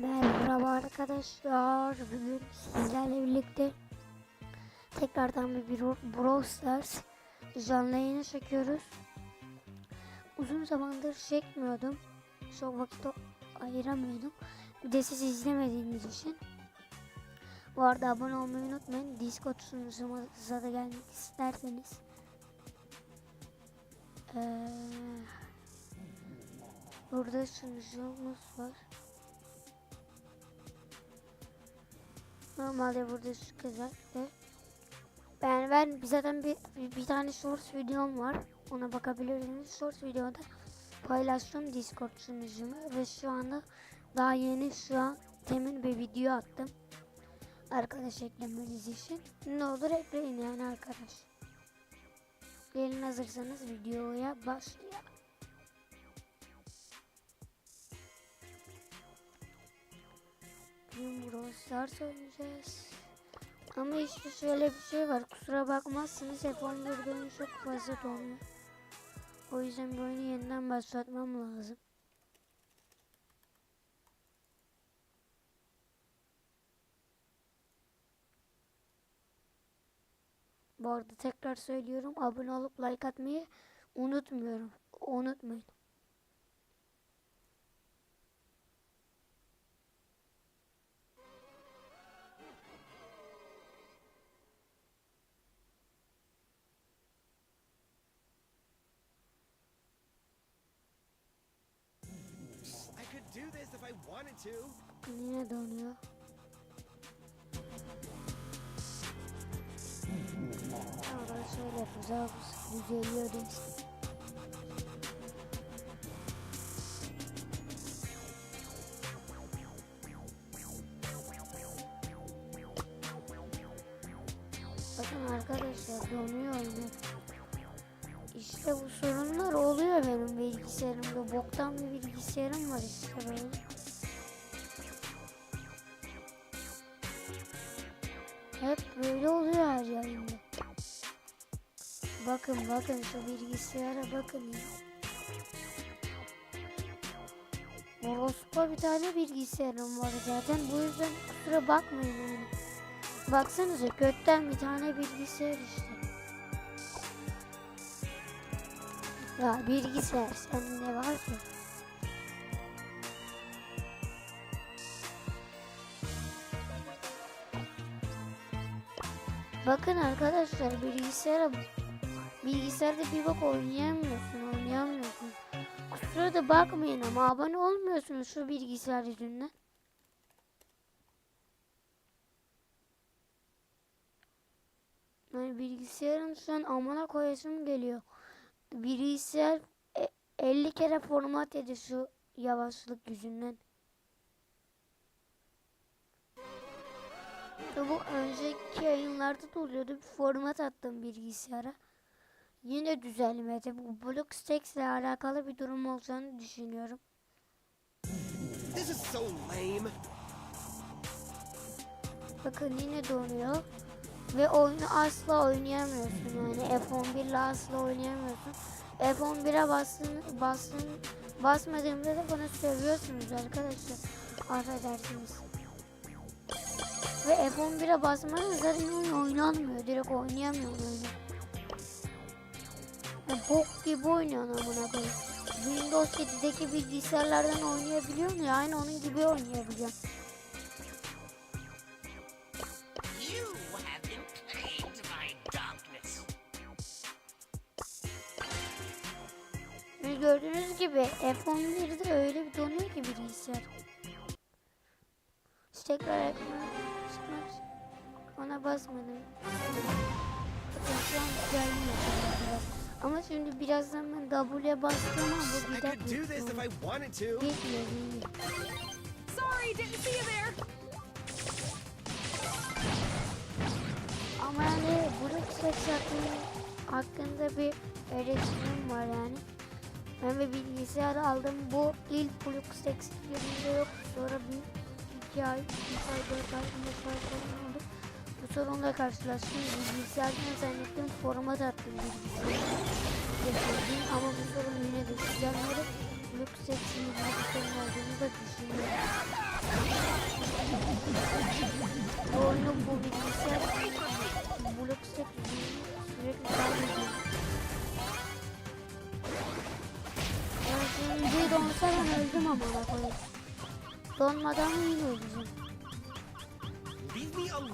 Merhaba arkadaşlar. Bugün sizlerle birlikte tekrardan bir Brawl Stars canlı yayını çekiyoruz. Uzun zamandır çekmiyordum. Çok vakit ayıramıyordum. Bir de siz izlemediğiniz için. Bu arada abone olmayı unutmayın. Discord sunucumuza da gelmek isterseniz. Ee, burada sunucumuz var. Normalde burada çıkacak ve ben ben zaten bir, bir, tane short videom var. Ona bakabilirsiniz. Short videoda paylaştım Discord sunucumu ve şu anda daha yeni şu an temin bir video attım. Arkadaş eklemeniz için. Ne olur ekleyin yani arkadaş. Gelin hazırsanız videoya başlayalım. Bugün Brawl Stars oynayacağız. Ama işte şöyle bir şey var. Kusura bakmazsınız F11 oyunu çok fazla donuyor. O yüzden bu oyunu yeniden başlatmam lazım. Bu arada tekrar söylüyorum. Abone olup like atmayı unutmuyorum. Unutmayın. Yine donuyor. Sonra şöyle yapacağız. Düzeliyor değilsin. Bakın şu bilgisayara bakın ya. Orospa bir tane bilgisayarım var zaten. Bu yüzden kusura bakmayın yani. Baksanıza kökten bir tane bilgisayar işte. Ya bilgisayar sende var ki. Bakın arkadaşlar bilgisayara bilgisayarda bir bak oynayamıyorsun oynayamıyorsun. Kusura da bakmayın ama abone olmuyorsunuz şu bilgisayar yüzünden. Yani bilgisayarın şu an amına koyasım geliyor. Bilgisayar e- 50 kere format yedi şu yavaşlık yüzünden. Bu önceki yayınlarda da oluyordu. Bir format attım bilgisayara. Yine düzelmedi. Bu Blockstacks ile alakalı bir durum olacağını düşünüyorum. This is so lame. Bakın yine donuyor. Ve oyunu asla oynayamıyorsun yani F11 ile asla oynayamıyorsun. F11'e bastın, bastın, basmadığımda da bana sövüyorsunuz arkadaşlar. Affedersiniz. Ve F11'e basmanın zaten oyun oynanmıyor. Direkt oynayamıyorum oyunu. Bok gibi oynuyorsun amına koyayım. Windows 7'deki bilgisayarlardan oynayabiliyorum ya aynı onun gibi oynayabiliyorum. Gördüğünüz gibi F11'de öyle bir donuyor ki bilgisayar. Tekrar ekran çıkmak ona basmadım. Bakın şu an güzel yapıyorum. Ama şimdi birazdan ben W'ye bastığım an bu to. Gitmiyor, gitmiyor. Sorry, didn't see you there. Ama yani Brook Sex hakkında, bir eleştirim var yani. Ben bir bilgisayar aldım. Bu ilk Sex yerinde yok. Sonra bir iki ay, üç ay, dört ay, beş ay falan oldu. Bu sorunla karşılaştım. Bilgisayardan zannettim format attım bilgisayarı. Ama bu sorun yine de çözemleri Brook Sex'in bir sorun olduğunu da düşünüyorum. Bu oyunu bu bilgisayar blok set sürekli kaybediyor. Ben şimdi donsa ben öldüm ama koyayım. Donmadan yine öleceğim.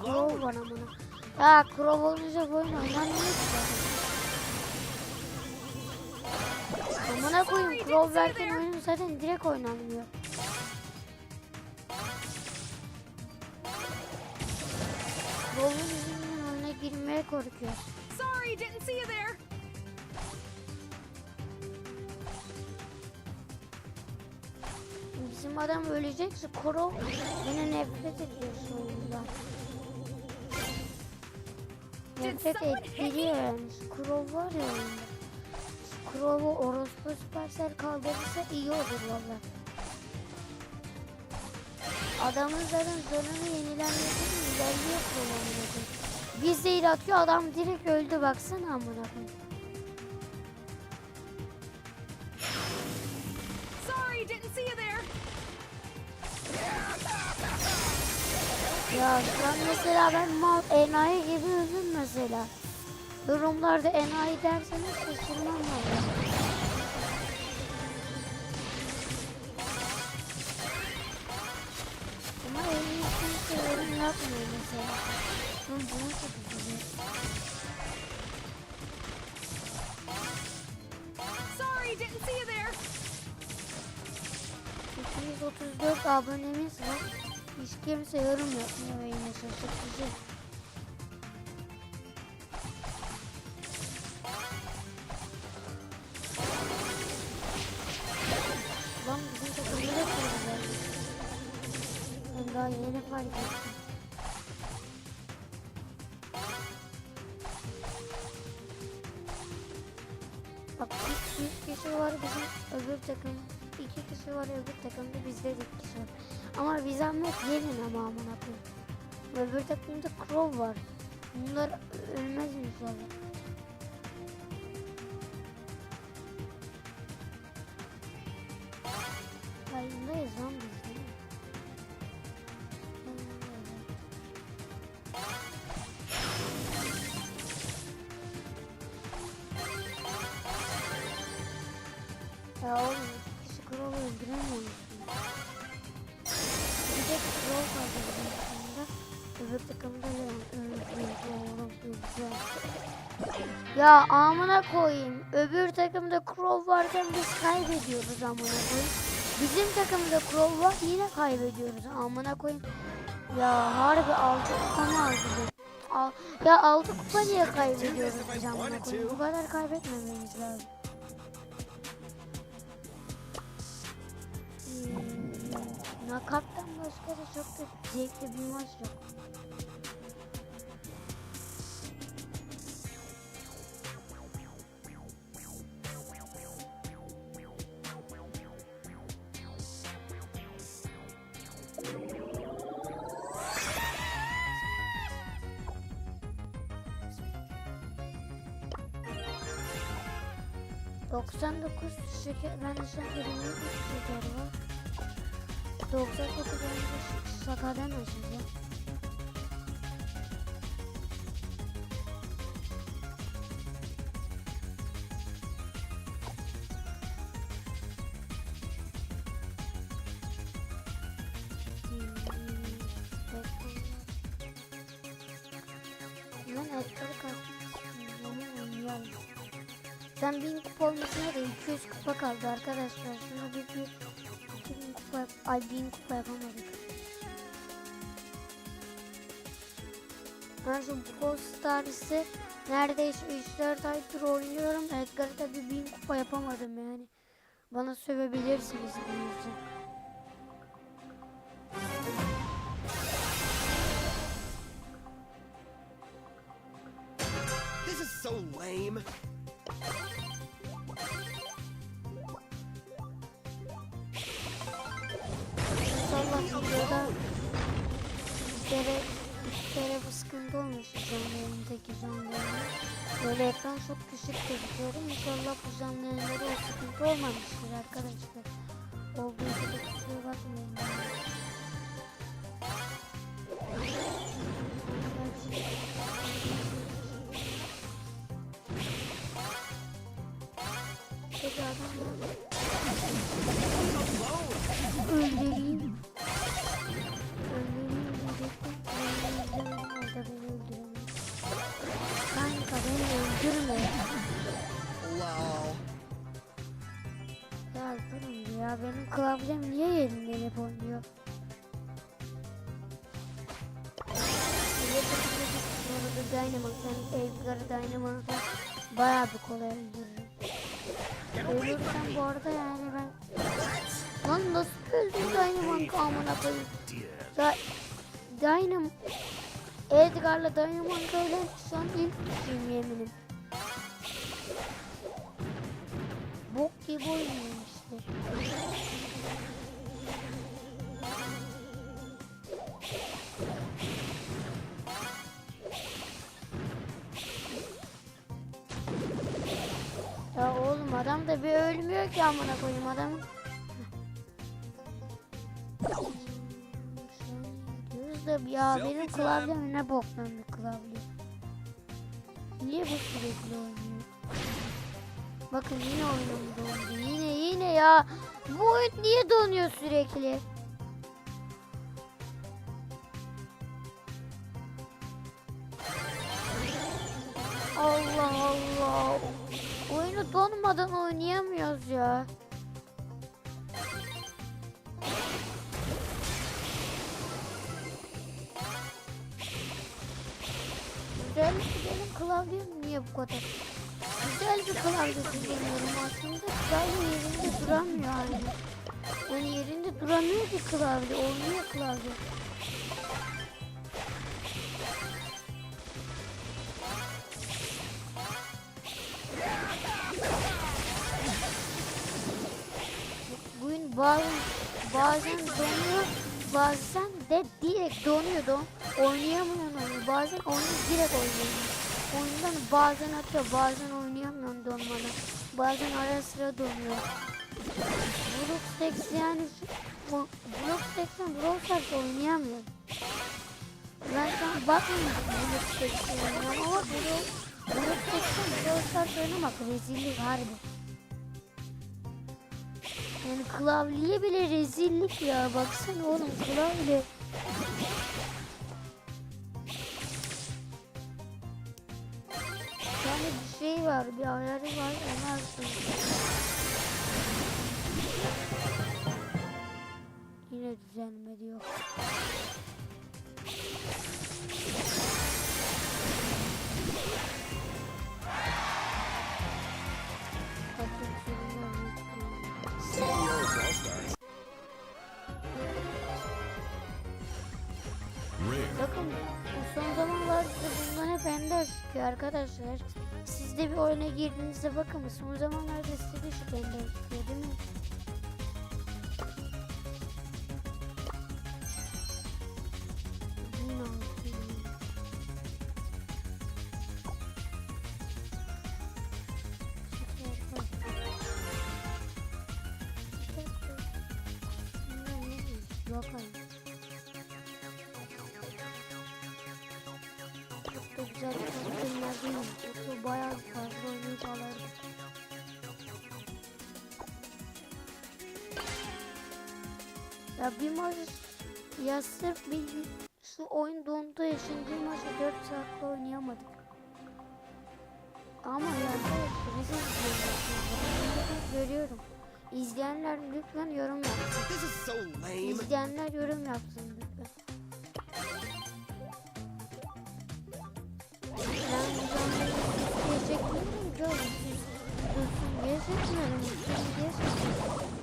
Crow var amına. Ya Crow olunca bu oyun oynanmıyor. Amına koyayım Crow verken oyun zaten direkt oynanmıyor. Crow'un yüzünden oyuna girmeye korkuyor. Sorry, didn't see you there. Adam ölecekse Crow yine nefret ediyor şu oyundan. Nefret ettiriyor yani. Var ya Crow'u orospu Supercell kaldırırsa iyi olur valla. Adamın zaten zorunu yenilenmesi ilerliyor Crow amına koyayım. Bir zehir atıyor adam direkt öldü baksana amına koyayım. Ya şu an mesela ben mal enayi gibi öldüm mesela. Yorumlarda enayi derseniz şaşırmam valla. Ama evin kimse yorum yapmıyor mesela. Ben bunu çok üzülüyorum. Sorry, didn't see you there. 234 abonemiz var. Hiç kimse yorum yapmıyor ve yine şaşırtıcı. Lan bizim takımda da kurdular. Ben daha yeni fark ettim. Bak bir, bir kişi var bizim öbür takım. İki kişi var öbür takımda bizde de iki kişi var. Ama bir zahmet yenin ama amına koyayım. Öbür takımda Crow var. Bunlar ölmez inşallah. Yayındayız Ya amına koyayım. Öbür takımda Crow varken biz kaybediyoruz amına koyayım. Bizim takımda Crow var yine kaybediyoruz amına koyayım. Ya harbi altı kupa mı aldı? Al, ya altı kupa niye kaybediyoruz biz amına koyayım? Bu kadar kaybetmememiz lazım. Hmm, Nakaptan başka da çok da zevkli bir maç yok. ...99 şeker... Ben an 23 şeker var. 99 önce şakadan açacağım. Ben Edgar'ı kaçmışım. Sen 1000 kupa olmasına da 200 kupa kaldı arkadaşlar. Şunu bir, bir 2000 kupa ay 1000 kupa yapamadık. Ben şu Brawl Stars'ı neredeyse 3-4 aydır oynuyorum. Edgar'ı da bir 1000 kupa yapamadım yani. Bana sövebilirsiniz bu yüzden. This is so lame. Allah burada işlere, işlere bu sıkıntı olmuş düzenlerindeki zanlarına. Böyle ekran çok küçük gözüküyorum. İnşallah bu zanlarında o sıkıntı olmamıştır arkadaşlar. Olduğu gibi kusura bakmayın. Peki adamlar. Burada Dynamite, ben Edgar'ı Dynamite'ı bayağı bir kolay öldürürüm. Ölürsem bu arada yani ben... Lan nasıl öldüm Dynamite amına koyayım? Da Dynam Edgar'la Dynamite öyle şu an ilk düşeyim yeminim. Bok gibi oynuyor işte. Adam da bir ölmüyor ki amına koyayım. Diyoruz da ya benim klavyem ne boktan bir klavye. Niye bu sürekli oynuyor? Bakın yine oyunum dondu. Yine yine ya. Bu oyun niye donuyor sürekli? Donmadan oynayamıyoruz ya. Güzel benim klavyem niye bu kadar? Güzel bir klavye kullanıyorum aslında. Klavye yerinde duramıyor hani. Yani yerinde duramıyor ki klavye. Oynuyor klavye. Bazen, bazen donuyor, bazen de direkt donuyor. Don, oynayamıyorum oyunu. Bazen oyunu direkt oynuyorum. Oyundan bazen atıyor, bazen oynayamıyorum donmadan. Bazen ara sıra donuyor. Blockstex yani şu, bu- Blockstex'ten Brawl Stars oynayamıyorum. Ben an bakmıyorum Blockstex'e oynuyorum ama Blo- Blockstex'ten Brawl Stars oynamak rezillik harbi. Yani klavye bile rezillik ya. Baksana oğlum klavye. Yani bir şey var, bir ayarı var. Onu. Yine düzenlemedi yok. Arkadaşlar. Siz de bir oyuna girdiğinizde bakın son zamanlarda size de çıkıyor değil mi? Değil. Yoksa bayağı fazla alırım. Ya bir maç ya sırf bir şu oyun donduğu için bir maçı 4 saatte oynayamadık. Ama yani bizi izliyorsunuz. Görüyorum. İzleyenler lütfen yorum yapsın. İzleyenler yorum yapsın 준비했었으면 준비했었으면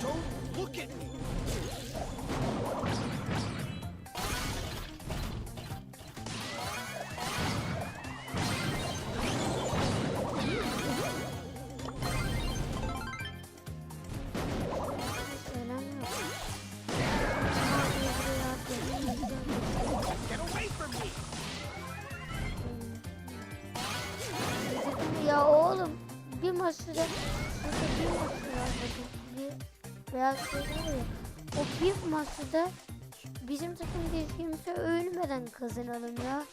Don't look at me! Beyaz şey ya. O bir maçta bizim takım kimse ölmeden kazanalım ya.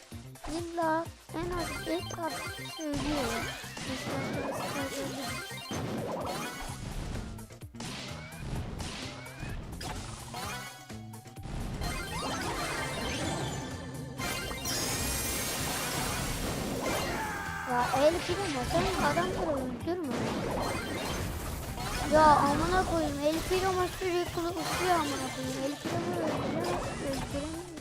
İlla en az ilk kartı söylüyor ya. El kilime sen adamları öldür uçuyorum mu? Ya amına koyayım. El Primo sürekli uçuyor amına koyayım. El Primo öldüremez.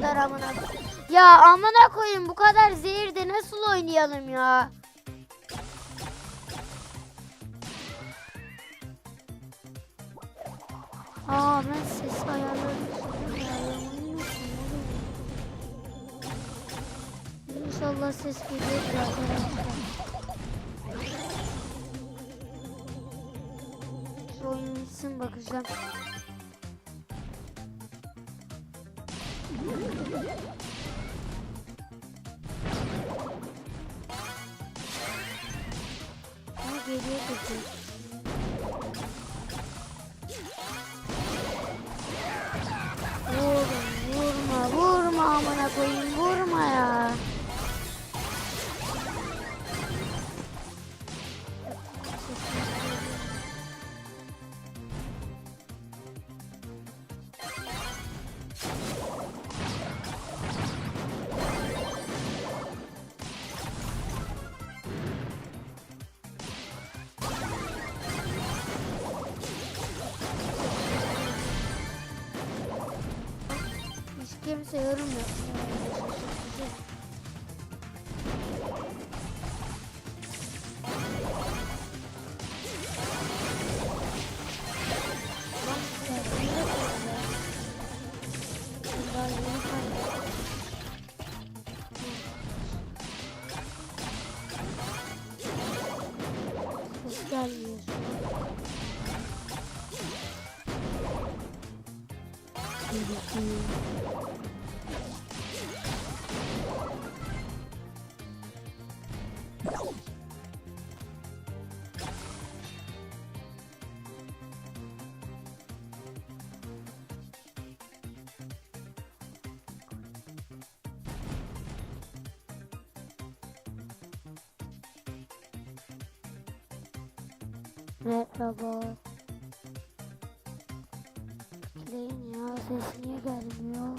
Kadar amına? Ya amına koyayım bu kadar zehirde nasıl oynayalım ya? Aa ben ses unuttum. İnşallah ses arkadaşlar. Şu oyun bitsin bakacağım. Koyayım vurma ya. Hiç kimse yorum yapmıyor. Merhaba. Bekleyin ya ses niye gelmiyor?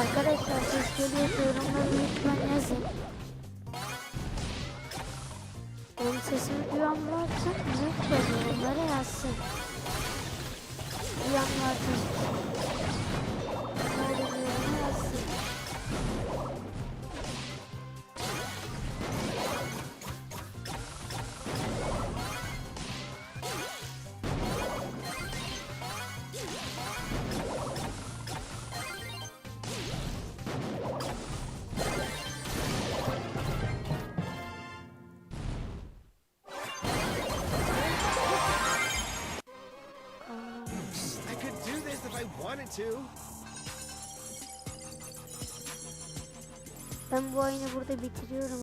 Arkadaşlar ses geliyorsa yorumları lütfen yazın. Benim sesimi duyan varsa lütfen yorumlara yazsın. Duyan varsa bu oyunu burada bitiriyorum.